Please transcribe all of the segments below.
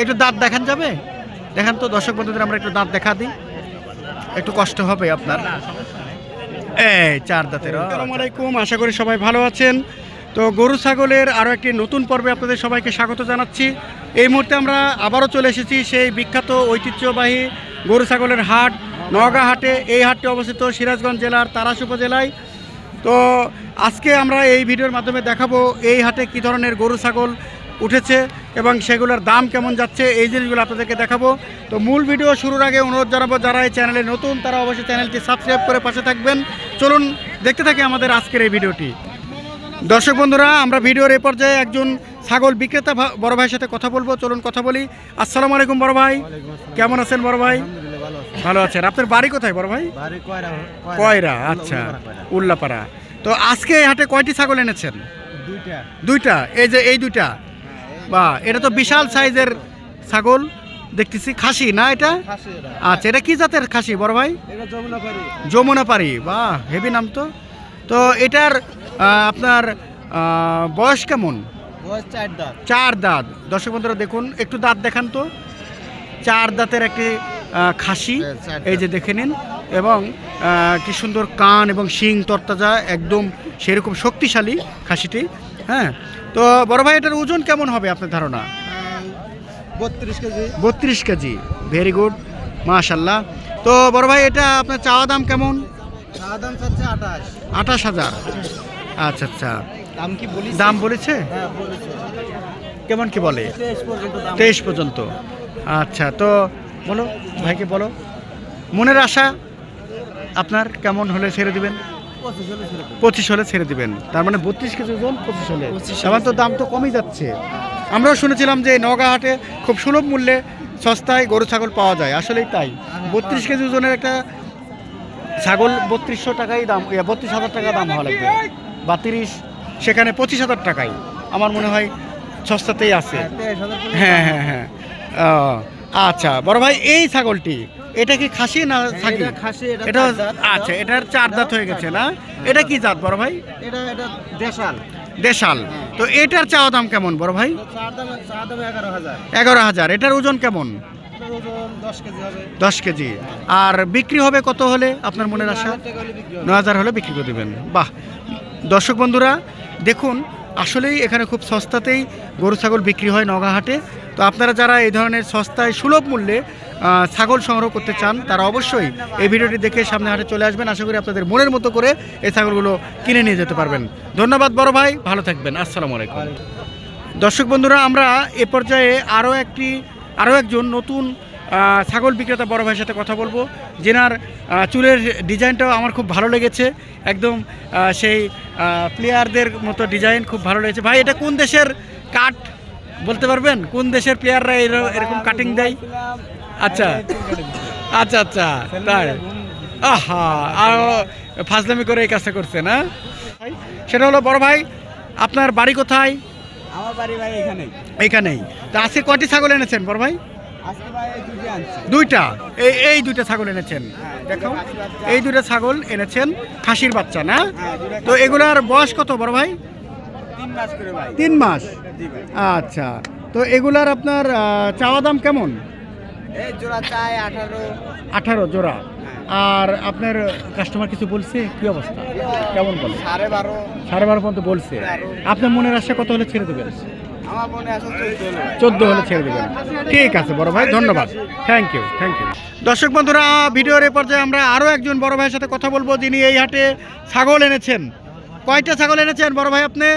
একটু দাঁত দেখান যাবে? দেখান তো, দর্শক বন্ধুদের, আমরা একটু দাঁত দেখা দিই। একটু কষ্ট হবে আপনার। এই চার দাঁতের আসসালামু আলাইকুম, আশা করি সবাই ভালো আছেন। তো গরু ছাগলের আরও একটি নতুন পর্বে আপনাদের সবাইকে স্বাগত জানাচ্ছি। এই মুহূর্তে আমরা আবারও চলে এসেছি সেই বিখ্যাত ঐতিহ্যবাহী গরু ছাগলের হাট, নওগাঁ হাটে। এই হাটটি অবস্থিত সিরাজগঞ্জ জেলার তারাস উপজেলায়। তো আজকে আমরা এই ভিডিওর মাধ্যমে দেখাবো এই হাটে কী ধরনের গরু ছাগল উঠেছে এবং সেগুলোর দাম কেমন যাচ্ছে এই জিনিসগুলো আপনাদেরকে দেখাবো। তো মূল ভিডিও শুরুর আগে অনুরোধ জানাব যারা এই চ্যানেলে নতুন তারা অবশ্যই চ্যানেলটি সাবস্ক্রাইব করে পাশে থাকবেন। চলুন দেখতে থাকি আমাদের আজকের এই ভিডিওটি। দর্শক বন্ধুরা আমরা ভিডিওর এ পর্যায়ে একজন ছাগল বিক্রেতা বড় ভাইয়ের সাথে কথা বলব। চলুন কথা বলি। আসসালামু আলাইকুম বড় ভাই। কেমন আছেন বড় ভাই? ভালো আছেন। আপনার বাড়ি কোথায় বড় ভাই? কয়রা আচ্ছা উল্লাপাড়া। তো আজকে হাটে কয়টি ছাগল এনেছেন? দুইটা। এই যে এই দুইটা বা এটা তো বিশাল সাইজের ছাগল দেখতেছি খাসি না এটা? আচ্ছা এটা কি জাতের খাসি বড় ভাই? এটা যমুনা পারি বাহ হেভি নাম তো। তো এটার আপনার বয়স কেমন? চার দাঁত। দর্শক বন্ধুরা দেখুন একটু দাঁত দেখান তো। চার দাঁতের একটি খাসি হ্যাঁ, এই যে দেখে নিন। এবং কি সুন্দর কান এবং শিং তরতাজা একদম সেরকম শক্তিশালী খাসিটি হ্যাঁ। তো বড় ভাই এটার ওজন কেমন হবে আপনার ধারণা? বত্রিশ কেজি। বত্রিশ কেজি। ভেরি গুড মাশাল্লাহ তো বড় ভাই এটা আপনার চাওয়া দাম কেমন? দাম আঠাশ। আঠাশ হাজার। আচ্ছা আচ্ছা। দাম কি বলি দাম বলেছে? হ্যাঁ কেমন কি বলে? তেইশ পর্যন্ত তেইশ পর্যন্ত। আচ্ছা তো বলো ভাইকে বলো। মনের আশা আপনার কেমন হলে ছেড়ে দিবেন? পঁচিশ হলে ছেড়ে দিবেন। তার মানে বত্রিশ কেজি ওজন পঁচিশ হলে। 25 এবার তো দাম তো কমই যাচ্ছে। আমরাও শুনেছিলাম যে নওগাঁ হাটে খুব সুলভ মূল্যে সস্তায় গরু ছাগল পাওয়া যায়। আসলেই তাই। বত্রিশ কেজি ওজনের একটা ছাগল বত্রিশশো টাকাই দাম বত্রিশ হাজার টাকা দাম হওয়া লাগবে। বা তিরিশ সেখানে পঁচিশ হাজার টাকাই। আমার মনে হয় সস্তাতেই আছে। হ্যাঁ, হ্যাঁ হ্যাঁ হ্যাঁ। আচ্ছা। বড় ভাই এই ছাগলটি এটা কি খাসি না ছাগি এটা খাসি, এটা। আচ্ছা এটার চার দাঁত হয়ে গেছে না? এটা কি জাত বড় ভাই? এটা এটা দেশাল। দেশাল। তো এটার চাওয়া দাম কেমন বড় ভাই? এগারো হাজার। এটার ওজন কেমন? দশ কেজি আর বিক্রি হবে কত হলে? আপনার মনের আশা। ন হাজার হলে বিক্রি করে দেবেন। বাহ! দর্শক বন্ধুরা দেখুন আসলেই এখানে খুব সস্তাতেই গরু ছাগল বিক্রি হয় নগাহাটে তো আপনারা যারা এই ধরনের সস্তায় সুলভ মূল্যে ছাগল সংগ্রহ করতে চান, তারা অবশ্যই এই ভিডিওটি দেখে সামনে হাটে চলে আসবেন। আশা করি আপনাদের মনের মতো করে এই ছাগলগুলো কিনে নিয়ে যেতে পারবেন। ধন্যবাদ বড় ভাই, ভালো থাকবেন। আসসালামু আলাইকুম। দর্শক বন্ধুরা, আমরা এ পর্যায়ে আরও একটি, আরও একজন নতুন ছাগল বিক্রেতা বড় ভাইয়ের সাথে কথা বলব। যেনার চুলের ডিজাইনটাও আমার খুব ভালো লেগেছে। একদম সেই প্লেয়ারদের মতো ডিজাইন খুব ভালো লেগেছে। ভাই, এটা কোন দেশের কাট বলতে পারবেন? কোন দেশের প্লেয়াররা এরকম কাটিং দেয়? আচ্ছা। আচ্ছা আচ্ছা তাই। আহা আর ফাজলামি করে এই কাজটা করছে না সেটা হলো বড় ভাই আপনার বাড়ি কোথায়? আমার বাড়ি ভাই এখানে এইখানেই তা আজকে কয়টি ছাগল এনেছেন বড় ভাই? দুইটা এই এই দুইটা ছাগল এনেছেন দেখো এই দুইটা ছাগল এনেছেন খাসির বাচ্চা না? হ্যাঁ, তো এগুলার বয়স কত বড় ভাই? তিন মাস আচ্ছা তো এগুলার আপনার চাওয়া দাম কেমন? জোড়া চাই আঠারো। আঠারো জোড়া। আর আপনার কাস্টমার কিছু বলছে? কি অবস্থা? কেমন বলে? সাড়ে বারো। সাড়ে বারো পর্যন্ত বলছে। আপনার মনের আশা কত হলে ছেড়ে দেবেন। চোদ্দ হলে। ছেড়ে দেবেন। ঠিক আছে বড় ভাই ধন্যবাদ। থ্যাংক ইউ থ্যাংক ইউ দর্শক বন্ধুরা ভিডিওর এ পর্যায়ে আমরা আরও একজন বড় ভাইয়ের সাথে কথা বলব যিনি এই হাটে ছাগল এনেছেন। কয়টা ছাগল এনেছেন বড় ভাই আপনি?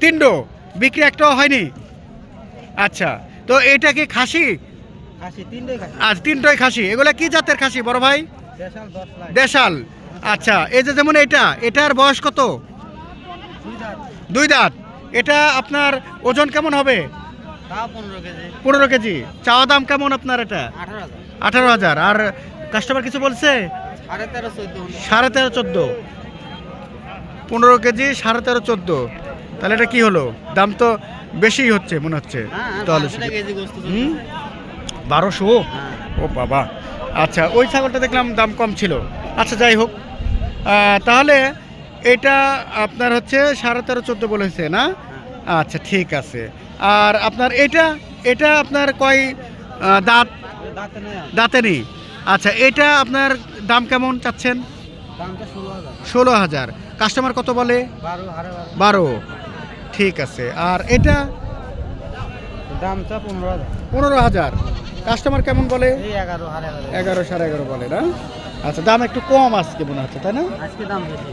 তিনডো বিক্রি একটাও হয়নি? আচ্ছা। তো এটা কি খাসি? খাসি তিনটেই খাসি। আজ তিনটাই খাসি। এগুলা কি জাতের খাসি বড় ভাই? দেশাল আচ্ছা এই যে যেমন এটা এটার বয়স কত? দুই দাঁত। দুই দাঁত। এটা আপনার ওজন কেমন হবে? পনেরো কেজি। চাওয়া দাম কেমন আপনার এটা? আঠারো হাজার। আর কাস্টমার কিছু বলছে? সাড়ে তেরো চোদ্দ। পনেরো কেজি সাড়ে তেরো চোদ্দ। তাহলে এটা কি হলো? দাম তো বেশি হচ্ছে মনে হচ্ছে তাহলে হ্যাঁ, হুম? বারোশো? হ্যাঁ। ও বাবা। আচ্ছা ওই ছাগলটা দেখলাম দাম কম ছিল। আচ্ছা যাই হোক। তাহলে এটা আপনার হচ্ছে সাড়ে তেরো চোদ্দ বলেছে না? আচ্ছা ঠিক আছে। আর আপনার এটা এটা আপনার কয় দাঁত? দাঁতে নেই আচ্ছা এটা আপনার দাম কেমন চাচ্ছেন? ষোলো হাজার। কাস্টমার কত বলে? বারো। ঠিক আছে। আর এটা? দামটা পনেরো হাজার। পনেরো হাজার। কাস্টমার কেমন বলে? এগারো সাড়ে এগারো। বলে না? আচ্ছা দাম একটু কম আজকে মনে হচ্ছে তাই না? আজকে দাম বেশি।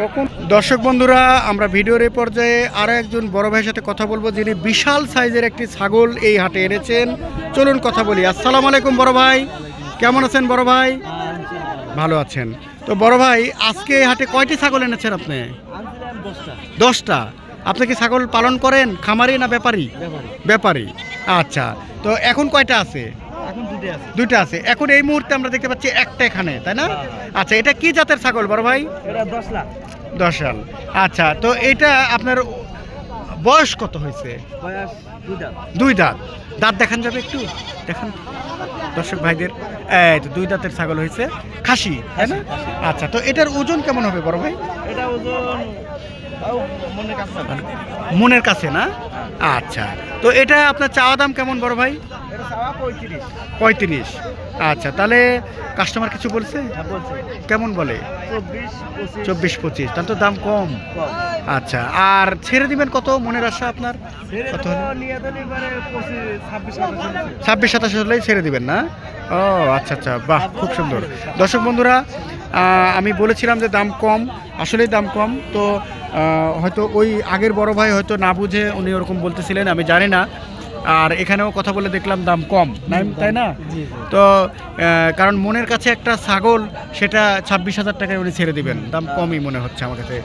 কখন? দর্শক বন্ধুরা আমরা ভিডিওর এই পর্যায়ে আরও একজন বড় ভাইয়ের সাথে কথা বলব যিনি বিশাল সাইজের একটি ছাগল এই হাটে এনেছেন। চলুন কথা বলি। আসসালামু আলাইকুম বড় ভাই। কেমন আছেন বড় ভাই? ভালো আছেন। তো বড় ভাই আজকে এই হাটে কয়টি ছাগল এনেছেন আপনি? দশটা। আপনি কি ছাগল পালন করেন? খামারি না ব্যাপারী? ব্যাপারে। আচ্ছা। তো এখন কয়টা আছে? দুইটা আছে। এখন এই মুহূর্তে আমরা দেখতে পাচ্ছি একটা এখানে তাই না? আচ্ছা এটা কি জাতের ছাগল বড় ভাই? দশ সাল আচ্ছা তো এটা আপনার বয়স কত হয়েছে? দুই দাঁত। দাঁত। দেখান যাবে একটু। দেখান। দর্শক ভাইদের এই তো দুই দাঁতের ছাগল হয়েছে। খাসি তাই না? আচ্ছা তো এটার ওজন কেমন হবে বড় ভাই? এটা ওজন মনের কাছে না? আচ্ছা। তো এটা আপনার চাওয়া দাম কেমন বড় ভাই? পঁয়ত্রিশ। আচ্ছা তাহলে কাস্টমার কিছু বলছে? হ্যাঁ কেমন বলে? চব্বিশ পঁচিশ। তাহলে তো দাম কম। আচ্ছা আর ছেড়ে দিবেন কত মনের আশা আপনার? কত। ছাব্বিশ সাতাশ হলেই ছেড়ে দিবেন না? ও আচ্ছা আচ্ছা বাহ খুব সুন্দর। দর্শক বন্ধুরা আমি বলেছিলাম যে দাম কম আসলেই দাম কম। তো হয়তো ওই আগের বড় ভাই হয়তো না বুঝে উনি ওরকম বলতেছিলেন আমি জানি না। আর এখানেও কথা বলে দেখলাম দাম কম তাই না। তো কারণ মনের কাছে একটা ছাগল সেটা ছাব্বিশ হাজার টাকায় উনি ছেড়ে দিবেন। দাম কমই মনে হচ্ছে আমার কাছে।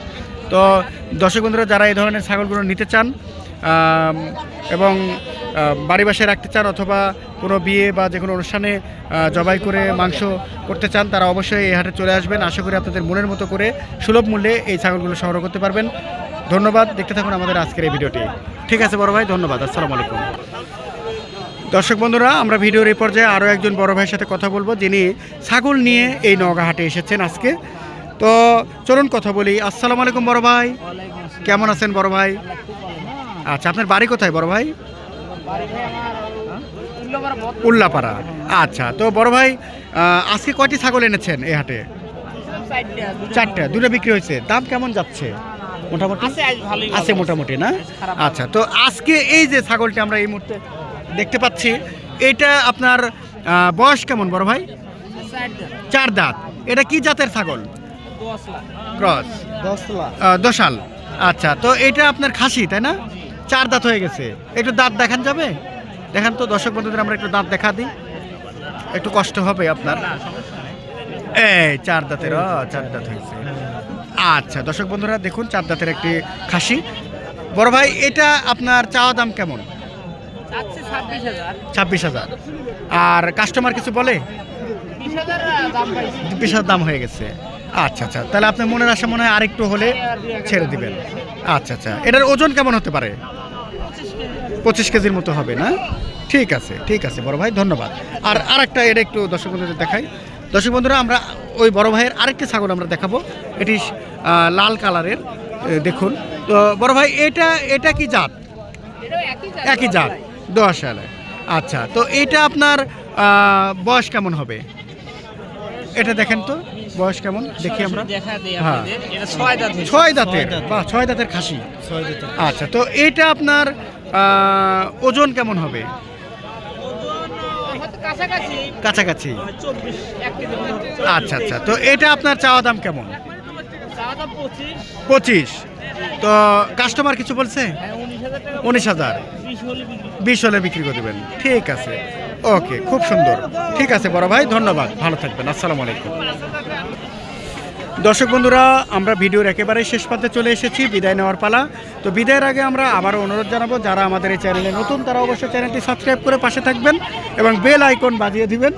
তো দর্শক বন্ধুরা যারা এই ধরনের ছাগলগুলো নিতে চান এবং বাড়ি বাসায় রাখতে চান অথবা কোনো বিয়ে বা যে কোনো অনুষ্ঠানে জবাই করে মাংস করতে চান তারা অবশ্যই এই হাটে চলে আসবেন। আশা করি আপনাদের মনের মতো করে সুলভ মূল্যে এই ছাগলগুলো সংগ্রহ করতে পারবেন। ধন্যবাদ। দেখতে থাকুন আমাদের আজকের এই ভিডিওটি। ঠিক আছে বড় ভাই ধন্যবাদ। আসসালামু আলাইকুম। দর্শক বন্ধুরা আমরা ভিডিওর এই পর্যায়ে আরও একজন বড় ভাইয়ের সাথে কথা বলব যিনি ছাগল নিয়ে এই নওগাঁ হাটে এসেছেন আজকে। তো চলুন কথা বলি। আসসালামু আলাইকুম বড় ভাই। কেমন আছেন বড় ভাই? আচ্ছা আপনার বাড়ি কোথায় বড় ভাই? উল্লাপাড়া। আচ্ছা তো বড় ভাই আজকে কয়টি ছাগল এনেছেন এই হাটে? চারটা দুটো বিক্রি হয়েছে। দাম কেমন যাচ্ছে? মোটামুটি? আছে। মোটামুটি না? আচ্ছা তো আজকে এই যে ছাগলটি আমরা এই মুহূর্তে দেখতে পাচ্ছি এটা আপনার বয়স কেমন বড় ভাই? চার দাঁত। এটা কি জাতের ছাগল? ক্রস। দশ দশাল। আচ্ছা তো এটা আপনার খাসি তাই না? চার দাঁত হয়ে গেছে। একটু দাঁত দেখান যাবে? দেখান তো দর্শক বন্ধুদের আমরা একটু দাঁত দেখা দিই। একটু কষ্ট হবে আপনার। এই চার দাঁতের ও, চার দাঁত হয়েছে। আচ্ছা দর্শক বন্ধুরা দেখুন চার দাঁতের একটি খাসি। বড় ভাই এটা আপনার চাওয়া দাম কেমন? ছাব্বিশ হাজার। আর কাস্টমার কিছু বলে? বিশ হাজার দাম বিশ হাজার দাম হয়ে গেছে। আচ্ছা আচ্ছা তাহলে আপনার মনের আশা মনে হয় আরেকটু হলে ছেড়ে দিবেন। আচ্ছা আচ্ছা এটার ওজন কেমন হতে পারে? পঁচিশ কেজির মতো হবে না? ঠিক আছে ঠিক আছে বড় ভাই ধন্যবাদ। আর আরেকটা এটা একটু দর্শক বন্ধুদের দেখাই। দর্শক বন্ধুরা আমরা ওই বড় ভাইয়ের আরেকটি ছাগল আমরা দেখাবো। এটি লাল কালারের দেখুন। তো বড় ভাই এটা এটা কি জাত? একই জাত, দশ সালে আচ্ছা তো এটা আপনার বয়স কেমন হবে? এটা দেখেন তো বয়স কেমন? দেখি আমরা। হ্যাঁ। ছয় দাঁত ছয় দাঁতের বা ছয় দাঁতের খাসি। আচ্ছা তো এটা আপনার ওজন কেমন হবে? কাছাকাছি। আচ্ছা আচ্ছা। তো এটা আপনার চাওয়া দাম কেমন? পঁচিশ। তো কাস্টমার কিছু বলছে? হ্যাঁ উনিশ হাজার বিশ হলে বিক্রি করে দেবেন। ঠিক আছে। ওকে খুব সুন্দর। ঠিক আছে বড় ভাই ধন্যবাদ। ভালো থাকবেন। আসসালামু আলাইকুম। দর্শক বন্ধুরা, আমরা ভিডিওর একেবারে শেষ পাতে চলে এসেছি, বিদায় নেওয়ার পালা। তো বিদায়ের আগে আমরা আবারও অনুরোধ জানাব, যারা আমাদের এই চ্যানেলে নতুন, তারা অবশ্যই চ্যানেলটি সাবস্ক্রাইব করে পাশে থাকবেন এবং বেল আইকন বাজিয়ে দিবেন।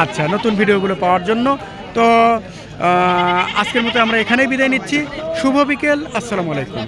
আচ্ছা নতুন ভিডিওগুলো পাওয়ার জন্য। তো আজকের মতো আমরা এখানেই বিদায় নিচ্ছি। শুভ বিকেল, আসসালামু আলাইকুম।